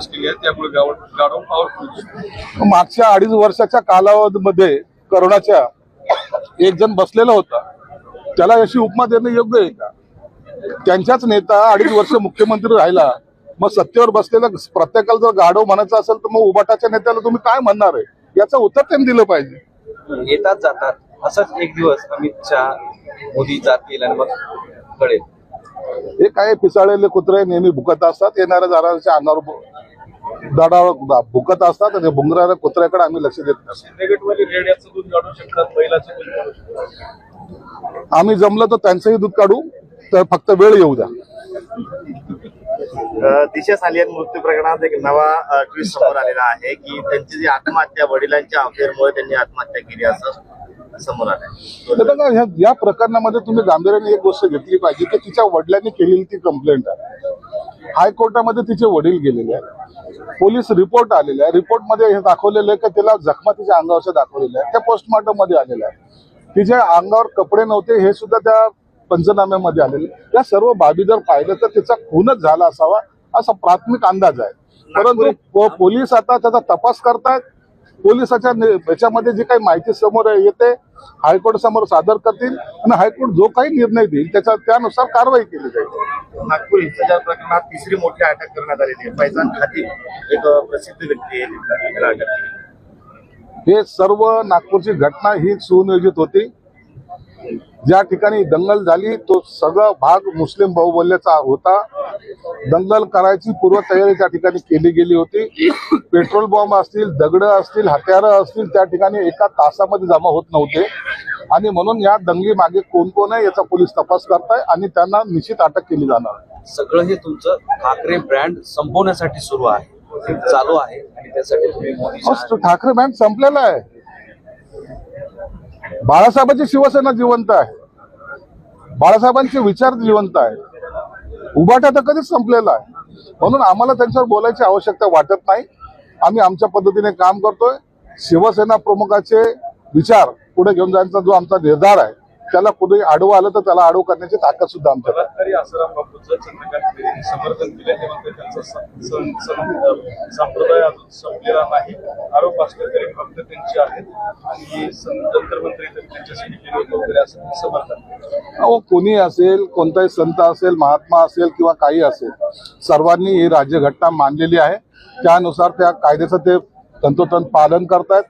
शिफारस केली आहे त्यामुळे गाव गाडव पॉवरफुल मागच्या अडीच वर्षाच्या कालावधीमध्ये करोनाच्या एक जण बसलेला होता. त्याला अशी उपमा देणं योग्य आहे का? त्यांच्याच नेता अडीच वर्ष मुख्यमंत्री राहिला मग सत्तेवर बसलेला प्रत्येकाला जर गाढव म्हणायचं असेल तर मग उबाटाच्या नेत्याला तुम्ही काय म्हणणार आहे? याचं उत्तर त्यांनी दिलं पाहिजे. येतात जातात. असाच एक दिवस अमित शहा मोदी जातील आणि मग कळेल. हे काय पिसाळलेले कुत्रे नेहमी भुकत असतात. येणाऱ्या जाणाऱ्याच्या अंगावर भु- दडावर भुकत असतात आणि भुंगराऱ्या कुत्र्याकडे आम्ही लक्ष देत नसतो आम्ही जमलं तर त्यांचंही दूध काढू तर फक्त वेळ येऊ द्या. दिशा सालियन मृत्यू प्रकरणात एक नवा ट्विट समोर आलेला आहे की त्यांची जी आत्महत्या वडिलांच्या अफेअरमुळे त्यांनी आत्महत्या केली असं समोर आलंय. बघा, ह्या या प्रकरणामध्ये तुम्ही गांभीर्याने एक गोष्ट घेतली पाहिजे की तिच्या वडिलांनी केलेली ती कंप्लेंट आहे. हायकोर्टामध्ये तिचे वडील गेलेले आहेत. पोलीस रिपोर्ट आलेले आहे रिपोर्टमध्ये हे दाखवलेलं आहे की तिला जखमा तिच्या अंगावरच्या दाखवलेल्या आहेत. त्या पोस्टमॉर्टममध्ये आलेल्या आहे तिच्या अंगावर कपडे नव्हते हे सुद्धा त्या पंचनाम्यामध्ये आलेले या सर्व बाबी जर पाहिलं तर तिचा खूनच झाला असावा असा प्राथमिक अंदाज आहे. परंतु पोलीस आता त्याचा तपास करतायत. पोलिसाच्या याच्यामध्ये जी काही माहिती समोर येते हायकोर्ट समोर सादर करतील आणि हायकोर्ट जो काही निर्णय देईल त्याच्या त्यानुसार कारवाई केली जाईल. नागपूर हिंसाचार प्रकरणात तिसरी मोठी अटक करण्यात आलेली आहे. फैजान खाती एक प्रसिद्ध व्यक्ती आहे. हे सर्व नागपूरची घटना ही सुनियोजित होती. ज्या ठिकाणी दंगल झाली तो सगळा भाग मुस्लिम बहुबल्याचा होता. दंगल करायची पूर्वतयारी त्या ठिकाणी केली गेली होती. पेट्रोल बॉम्ब असतील दगड असतील हत्यारं असतील त्या ठिकाणी एका तासामध्ये जमा होत नव्हते. आणि म्हणून या दंगली मागे कोण कोण आहे याचा पोलीस तपास करताय आणि त्यांना निश्चित अटक केली जाणार. सगळं हे तुमचं ठाकरे ब्रँड संपवण्यासाठी सुरू आहे. चालू आहे आणि त्यासाठी ठाकरे बँक संपलेला आहे. बाळासाहेबांची शिवसेना जिवंत आहे. बाळासाहेबांचे विचार जिवंत आहे. उभाटा तर कधीच संपलेला आहे. म्हणून आम्हाला त्यांच्यावर बोलायची आवश्यकता वाटत नाही. आम्ही आमच्या पद्धतीने काम करतोय. शिवसेना प्रमुखाचे विचार पुढे घेऊन जायचा जो आमचा निर्धार आहे. त्याला कुठेही आडवं आलं तर त्याला आडवं करण्याची ताकद सुद्धा आमच्याकडे खैरेंनी समर्थन संप्रदाय अजून संपलेला नाही. आरोप असले तरी फक्त त्यांचे आहेत. आणि तंत्र मंत्री तरी त्यांच्यासाठी केले होते वगैरे असं ते समर्थन केलं. अहो कोणी असेल कोणताही संत असेल महात्मा असेल किंवा काही असेल सर्वांनी ही राज्यघटना मानलेली आहे. त्यानुसार त्या कायद्याचं ते तंतोतंत पालन करतायत.